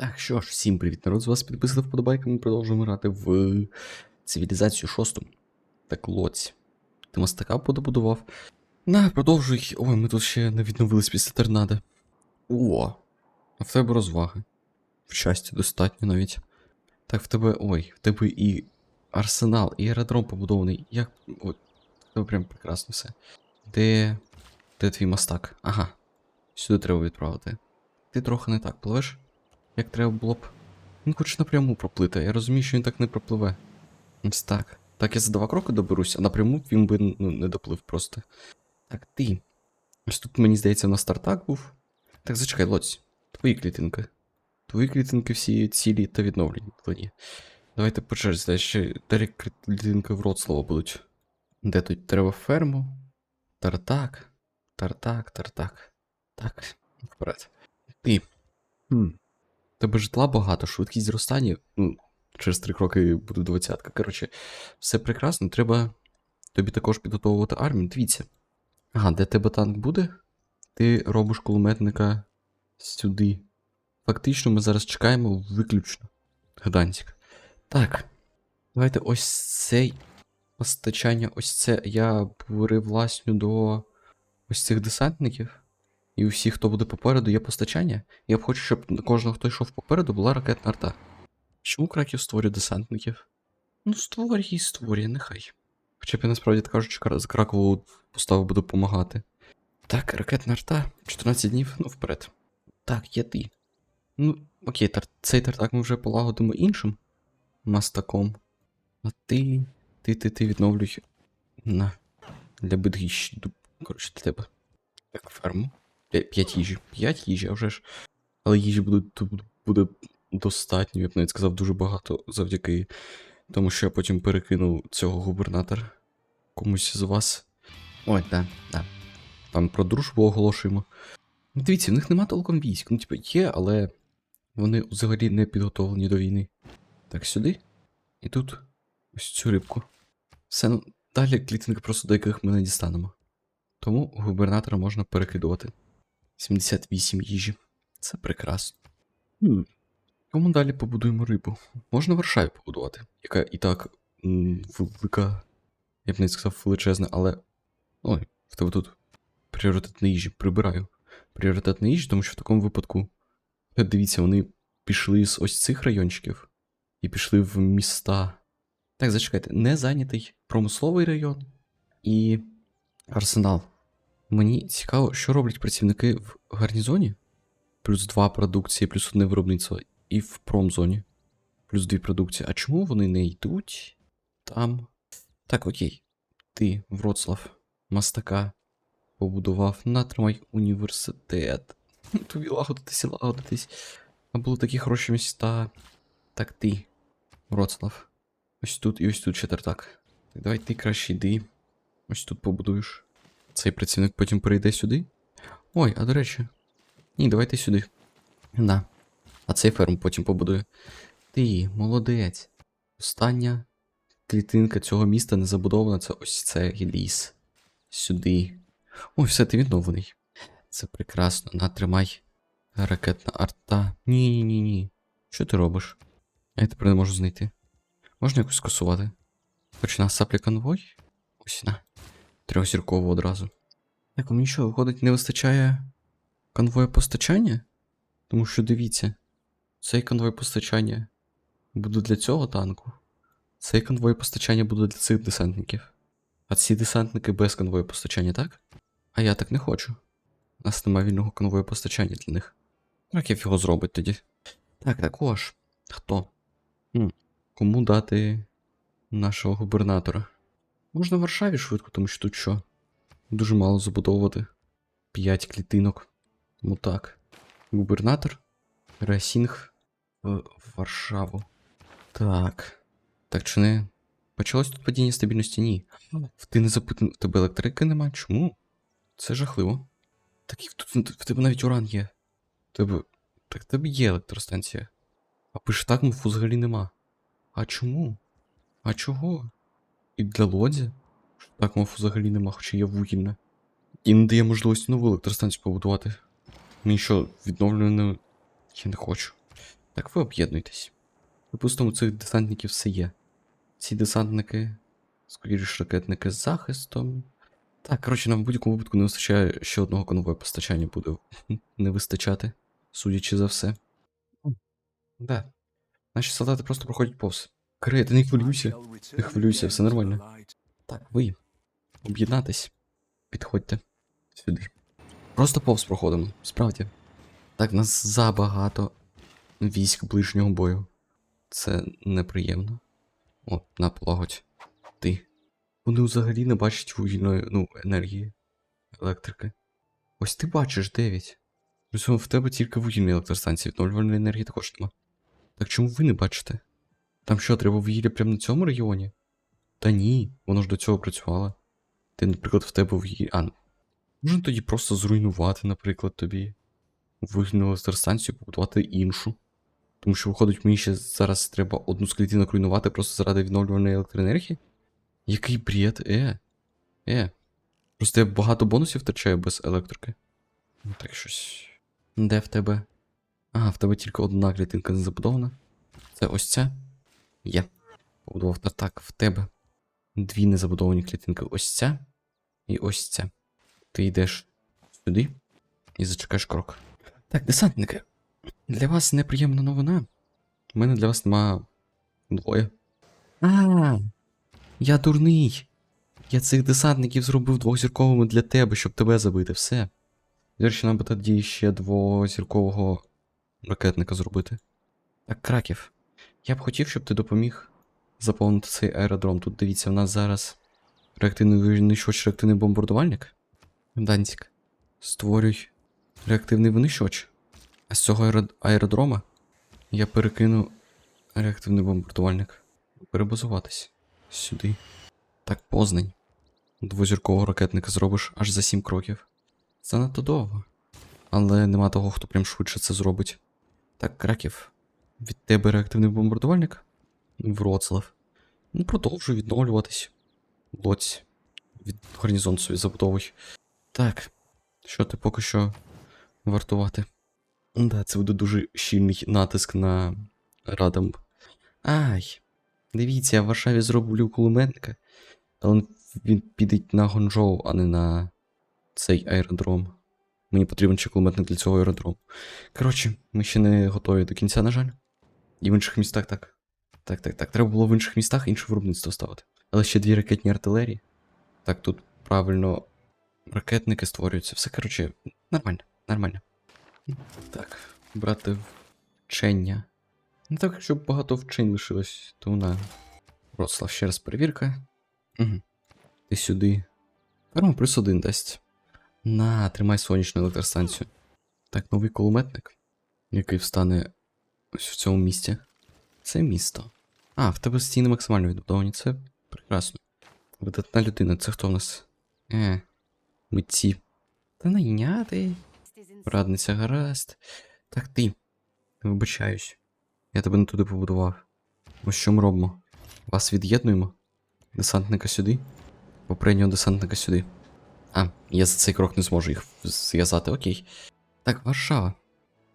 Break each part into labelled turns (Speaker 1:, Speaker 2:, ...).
Speaker 1: Так, що ж, всім привіт, народ, з вас підписав вподобайка, ми продовжуємо грати в цивілізацію шосту. Так, лоць. Ти мастака подобудував? На, продовжуй. Ой, ми тут ще не відновились після торнадо. О, а в тебе розваги. В щастя, достатньо навіть. Так, в тебе. Ой, в тебе і арсенал, і аеродром побудований. Як. Ой, в тебе прям прекрасно все. Де. Де твій мастак? Ага. Сюди треба відправити. Ти трохи не так пливеш? Як треба було б. Він хоче напряму проплити, я розумію, що він так не пропливе. Ось так. Так я за два кроки доберусь, а напряму він би ну, не доплив просто. Так, ти. Ось тут, мені здається, на стартак був. Так, зачекай, лоць. Твої клітинки. Твої клітинки всі цілі та відновлені. Ні. Давайте по черзі, ще далі клітинки Вроцлава будуть. Де тут треба ферму? Тартак. Тартак, тартак. Так, вперед. Житла багато, швидкість зростання. Ну, через три кроки буде двадцятка. Коротше, все прекрасно. Треба тобі також підготовувати армію. Дивіться. Ага, де тебе танк буде? Ти робиш кулеметника сюди. Фактично, ми зараз чекаємо виключно. Гданськ. Так. Давайте ось цей постачання, ось це я привласню до ось цих десантників. І у хто буде попереду, є постачання. Я б хочу, щоб на кожного, хто йшов попереду, була ракетна арта. Чому Краків створює десантників? Ну, створює і створює, нехай. Хоча б я насправді кажучи, з Кракову поставу буду допомагати. Так, ракетна арта, 14 днів, ну вперед. Так, є ти. Ну, окей, тар... цей тартак ми вже полагодимо іншим мастаком. А ти. Ти, ти, ти відновлюй. На. Для бідгіщ. Коротше, для тебе. Так, ферму. П'я- П'ять їжі. П'ять їжі, а вже ж. Але їжі буде, буде достатньо, я б навіть сказав, дуже багато завдяки тому, що я потім перекинув цього губернатора комусь з вас. Ой, да, да. Там про дружбу оголошуємо. Дивіться, в них нема толком військ. Ну, типу, є, але вони взагалі не підготовлені до війни. Так, сюди. І тут ось цю рибку. Все, ну, далі клітинки просто до яких ми не дістанемо. Тому губернатора можна перекидувати. 78 їжі. Це прекрасно. Хм. Кому далі побудуємо рибу? Можна в Варшаві побудувати, яка і так м, велика, я б не сказав величезна, але. Ой, в тебе тут пріоритет на їжі. Прибираю. Пріоритет на їжі, тому що в такому випадку. е, Дивіться, вони пішли з ось цих райончиків і пішли в міста. Так, зачекайте, не зайнятий промисловий район і арсенал. Мені цікаво, що роблять працівники в гарнізоні. Плюс два продукції, плюс одне виробництво. І в промзоні. Плюс дві продукції. А чому вони не йдуть там? Так, окей. Ти, Вроцлав, мастака, побудував, натримай університет. Тобі лагодитись лагодитись. А були такі хороші міста. Так ти, Вроцлав. Ось тут і ось тут ще тартак. Так, давай ти краще йди. Ось тут побудуєш. Цей працівник потім перейде сюди. Ой, а до речі. Ні, давайте сюди. Да. А цей ферм потім побудує. Ти, молодець. Остання клітинка цього міста не забудована, це ось цей ліс. Сюди. Ой, все, ти відновлений. Це прекрасно. Натримай. Ракетна арта. Ні, ні, ні. Що ти робиш? Я тепер не можу знайти. Можна якось скасувати? Почина саплі конвой? Ось на. Трьохзірково одразу. Так, а мені що, виходить, не вистачає конвою постачання? Тому що дивіться, цей конвой постачання буде для цього танку. Цей конвой постачання буде для цих десантників. А ці десантники без конвою постачання, так? А я так не хочу. У нас немає вільного конвою постачання для них. Раків його зробить тоді. Так, також. Хто? Хм. Кому дати нашого губернатора? Можна в Варшаві швидко, тому що тут що? Дуже мало забудовувати. П'ять клітинок. Тому так. Губернатор. Ресінг в в Варшаву. Так. Так чи не. Почалось тут падіння стабільності? Ні. В ти не запитав, в тебе електрики нема? Чому? Це жахливо. Так і тут в тебе навіть уран є. Тебе. Так в тебе є електростанція. А пиштагмов взагалі нема. А чому? А чого? І для лодзі? Штагмов взагалі нема, хоча є вугільне. І не дає можливості нову електростанцію побудувати. Мені що, відновлюване. Я не хочу. Так ви об'єднуйтесь. Припустимо, у цих десантників все є. Ці десантники, скоріше ракетники з захистом. Так, коротше, нам в будь-якому випадку не вистачає ще одного конвою постачання буде не вистачати, судячи за все. Да. Наші солдати просто проходять повз. Кире, ти не хвилюйся.
Speaker 2: Не хвилюйся, все нормально.
Speaker 1: Так, ви. Об'єднатись. Підходьте сюди. Просто повз проходимо, справді. Так, нас забагато військ ближнього бою. Це неприємно. О, на полагодь. Ти. Вони взагалі не бачать вугільної ну, енергії електрики. Ось ти бачиш 9. Причому в тебе тільки вугільні електростанції, відновлювальної енергії також нема. Так чому ви не бачите? Там що, треба вугілля прямо на цьому регіоні? Та ні, воно ж до цього працювало. Ти, наприклад, в тебе вугілля. А, можна тоді просто зруйнувати, наприклад, тобі вугільну електростанцію, побудувати іншу. Тому що, виходить, мені ще зараз треба одну з клітинок руйнувати просто заради відновлювальної електроенергії? Який бред, е. Е. Просто я багато бонусів втрачаю без електрики. Ну так щось. Де в тебе? Ага, в тебе тільки одна клітинка не забудована. Це ось ця. Є. Побудував та так, в тебе. Дві незабудовані клітинки. Ось ця. І ось ця. Ти йдеш сюди і зачекаєш крок. Так, десантники. Для вас неприємна новина. У мене для вас нема двоє. А, я дурний. Я цих десантників зробив двохзірковими для тебе, щоб тебе забити. Все. До речі, нам би тоді ще двозіркового ракетника зробити. Так, краків. Я б хотів, щоб ти допоміг заповнити цей аеродром. Тут дивіться, в нас зараз реактивний винищувач, реактивний бомбардувальник. Данцік. Створюй реактивний винищувач. А з цього аеро- аеродрома я перекину реактивний бомбардувальник. Перебазуватись сюди. Так, Познань. Двозіркового ракетника зробиш аж за 7 кроків. Це надто довго. Але нема того, хто прям швидше це зробить. Так, Краків. Від тебе реактивний бомбардувальник? Вроцлав. Ну, продовжуй відновлюватись. Лоць. Від гарнізон собі забудовуй. Так. Що ти поки що вартувати? Да, це буде дуже щільний натиск на Радам. Ай. Дивіться, я в Варшаві зроблю кулеметника. Але він піде на Гонжоу, а не на цей аеродром. Мені потрібен ще кулеметник для цього аеродрому. Коротше, ми ще не готові до кінця, на жаль. І в інших містах так. Так, так, так. Треба було в інших містах інше виробництво ставити. Але ще дві ракетні артилерії. Так, тут правильно ракетники створюються. Все, коротше, нормально, нормально. Так, брати вчення. Не так, щоб багато вчень лишилось, то на. Вроцлав, ще раз перевірка. Угу. Ти сюди. Пермо плюс один дасть. На, тримай сонячну електростанцію. Так, новий кулеметник, який встане ось в цьому місті. Це місто. А, в тебе стіни максимально відбудовані, це прекрасно. Видатна людина, це хто в нас? Е, митці. Та найняти. Радниця гаразд. Так ти. Вибачаюсь. Я тебе не туди побудував. Ось що ми робимо? Вас від'єднуємо? Десантника сюди? Попереднього десантника сюди. А, я за цей крок не зможу їх зв'язати, окей. Так, Варшава.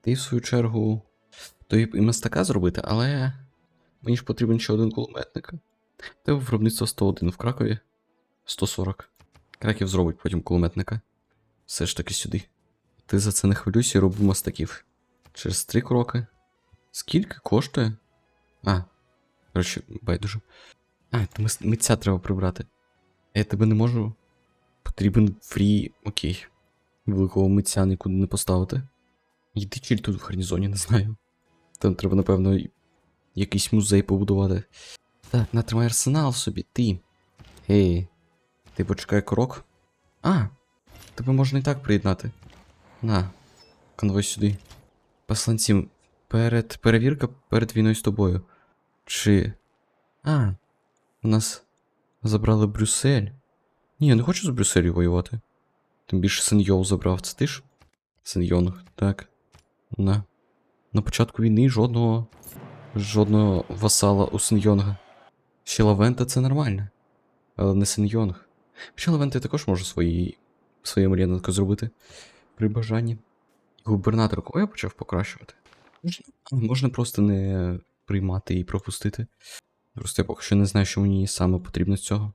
Speaker 1: Ти, в свою чергу, тобі і мастака зробити, але мені ж потрібен ще один кулеметник. Тебе виробництво 101 в Кракові. 140. Краків зробить потім кулеметника. Все ж таки сюди. Ти за це не хвилюйся і роби мастаків. Через три кроки. Скільки коштує? А, коротше, байдуже. А, то митця треба прибрати. Я тебе не можу. Потрібен фрі. Окей. Великого митця нікуди не поставити. Йди чиль тут в гарнізоні, не знаю. Там треба, напевно, якийсь музей побудувати. Так, натримай арсенал собі, ти. Гей. Ти почекай крок. А, тебе можна і так приєднати. На, конвой сюди. Посланці, перед перевірка перед війною з тобою. Чи. А, у нас забрали Брюссель. Ні, я не хочу з Брюсселю воювати. Тим більше Сеньол забрав, це ти ж? Сеньонг, так. На. На початку війни жодного. Жодного васала у Сеньонга. Ще Лавента це нормально. Але не Сеньонг. Хоча я також можу свої. своє маріонетку зробити. При бажанні. Губернатор кого я почав покращувати? Можна, просто не приймати і пропустити. Просто я поки що не знаю, що мені саме потрібно з цього.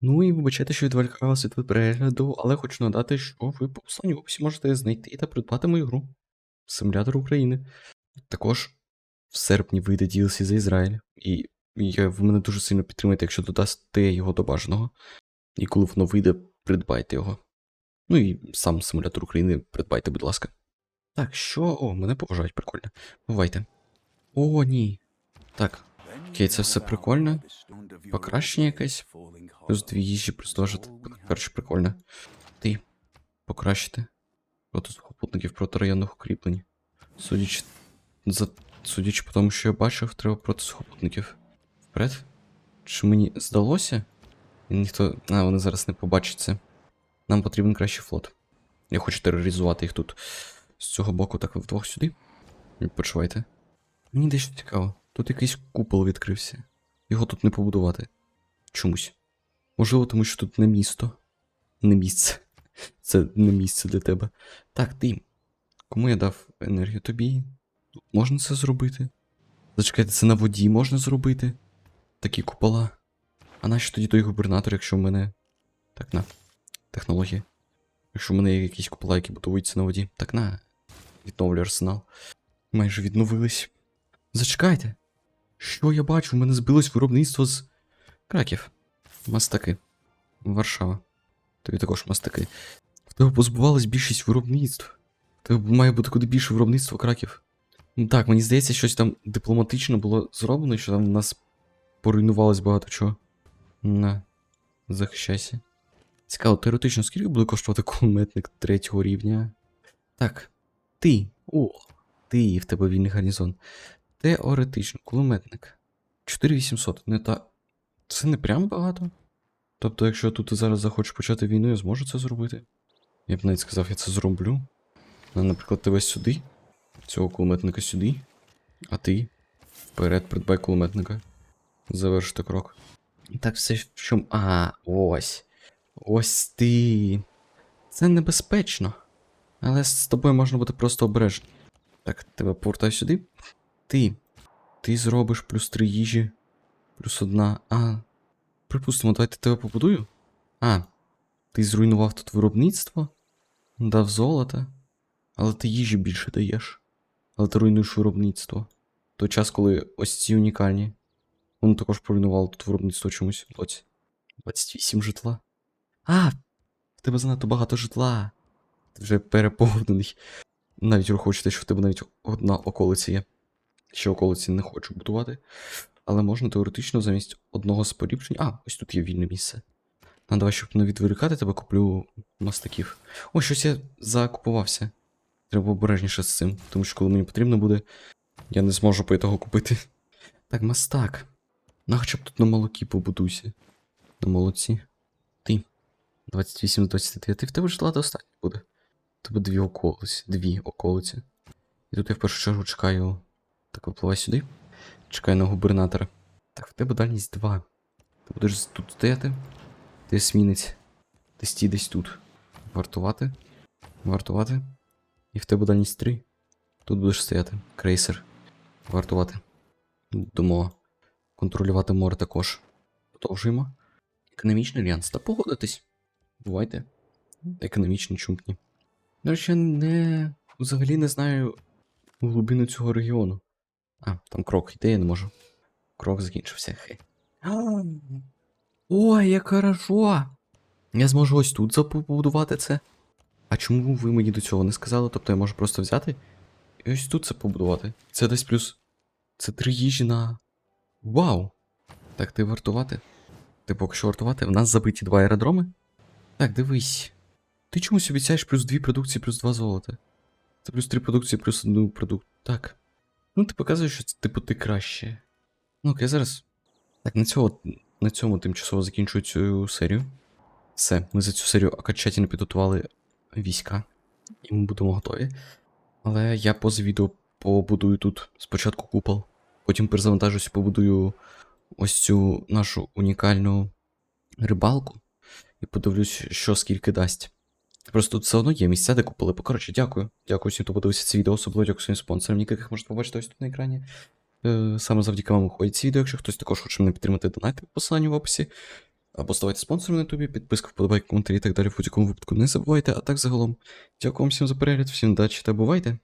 Speaker 1: Ну і вибачайте, що відволікалася від перегляду, але хочу нагадати, що ви по посланню в описі можете знайти та придбати мою гру Симулятор України. Також в серпні вийде DLC за Ізраїль, і я, ви мене дуже сильно підтримуєте, якщо додасте його до бажаного. І коли воно вийде, придбайте його. Ну і сам симулятор України придбайте, будь ласка. Так, що. О, мене поважають, прикольно. Бувайте. О, ні. Так,
Speaker 2: Окей, це все прикольно.
Speaker 1: покращення якесь. Плюс дві їжі, жит- Коротше, прикольно. Ти. Покращити. Проти сухопутників проти районних укріплень. Судячи за. Судячи по тому, що я бачив, треба проти сухопутників. Вперед? Чи мені здалося? Ніхто. А, вони зараз не побачать це. Нам потрібен кращий флот. Я хочу тероризувати їх тут. З цього боку, так ви вдвох сюди. Відпочивайте. Мені дещо цікаво. Тут якийсь купол відкрився. Його тут не побудувати. Чомусь. Можливо, тому що тут не місто. Не місце. Це не місце для тебе. Так, ти. Кому я дав енергію тобі? Можна це зробити? Зачекайте, це на воді можна зробити? Такі купола. А нащо тоді той губернатор, якщо в мене. Так, на. Технологія. Якщо в мене є якісь купола, які будуються на воді. Так на. Відновлю арсенал. Майже відновились. Зачекайте. Що я бачу? У мене збилось виробництво з краків. Мастаки. Варшава. Тобі також мастаки. В тебе позбувалась більшість виробництв. В тебе має бути куди більше виробництва краків. Ну так, мені здається, щось там дипломатично було зроблено, що там в нас поруйнувалось багато чого. На, захищайся. Цікаво, теоретично, скільки буде коштувати кулеметник третього рівня? Так. Ти. О, ти в тебе вільний гарнізон. Теоретично, кулеметник. 4800. Не та. Це не прям багато. Тобто, якщо тут і зараз захочу почати війну, я зможу це зробити. Я б навіть сказав, я це зроблю. Ну, Наприклад, тебе сюди, цього кулеметника сюди, а ти вперед придбай кулеметника. Завершити крок. Так все в чому. А, ось. Ось ти. Це небезпечно. Але з тобою можна бути просто обережним. Так, тебе повертай сюди. Ти. Ти зробиш плюс три їжі. Плюс одна. А. Припустимо, давайте тебе побудую. А. Ти зруйнував тут виробництво? Дав золота. Але ти їжі більше даєш. Але ти руйнуєш виробництво. Той час, коли ось ці унікальні. Вони також поруйнували тут виробництво чомусь. Ось. 28 житла. А! В тебе занадто багато житла. Ти вже переповнений. Навіть враховуючи, що в тебе навіть одна околиця є. Ще околиці не хочу будувати. Але можна теоретично замість одного з поліпшень. А, ось тут є вільне місце. Ну, давай, щоб не відволікати тебе, куплю мастаків. О, щось я закупувався. Треба обережніше з цим, тому що коли мені потрібно буде, я не зможу по того купити. Так, мастак. Ну, хоча б тут на молокі побудуйся. На молоці. Ти. 28 з 29. В тебе житла достатньо буде. Тебе дві околиці. Дві околиці. І тут я в першу чергу чекаю. Так, випливай сюди. Чекаю на губернатора. Так, в тебе дальність 2. Ти будеш тут стояти. Ти есмінець. Ти стій десь тут. Вартувати. Вартувати. І в тебе дальність 3. Тут будеш стояти. Крейсер. Вартувати. Будемо контролювати море також. Продовжуємо. Економічний альянс. Та погодитись. Бувайте. Економічні чумпні. До речі, я не. Взагалі не знаю глибину цього регіону. А, там крок йде, я не можу. Крок закінчився. Хе. Ой, як хорошо! Я зможу ось тут побудувати це. А чому ви мені до цього не сказали? Тобто я можу просто взяти і ось тут це побудувати. Це десь плюс. Це три їжі на. Вау! Так, ти вартувати? Ти поки що вартувати? В нас забиті два аеродроми? Так, дивись. Ти чомусь обіцяєш плюс дві продукції, плюс два золота. Це плюс три продукції, плюс одну продукт. Так. Ну, ти показуєш, що це, типу ти краще. Ну, окей, зараз. Так, на цього, на цьому тимчасово закінчую цю серію. Все, ми за цю серію окончательно підготували війська. І ми будемо готові. Але я поза відео побудую тут спочатку купол, потім перезавантажусь, побудую ось цю нашу унікальну рибалку і подивлюсь, що скільки дасть. Просто тут все одно є місця, де купили. Коротше, дякую. Дякую всім, хто подивився це відео, особливо дякую своїм спонсорам, яких можете побачити ось тут на екрані. Е, Саме завдяки вам виходить ці відео. Якщо хтось також хоче мене підтримати, донайте по посиланню в описі. Або ставайте спонсором на ютубі, підписка, вподобайки, коментарі і так далі. В будь-якому випадку не забувайте. А так загалом, дякую вам всім за перегляд, всім удачі та бувайте!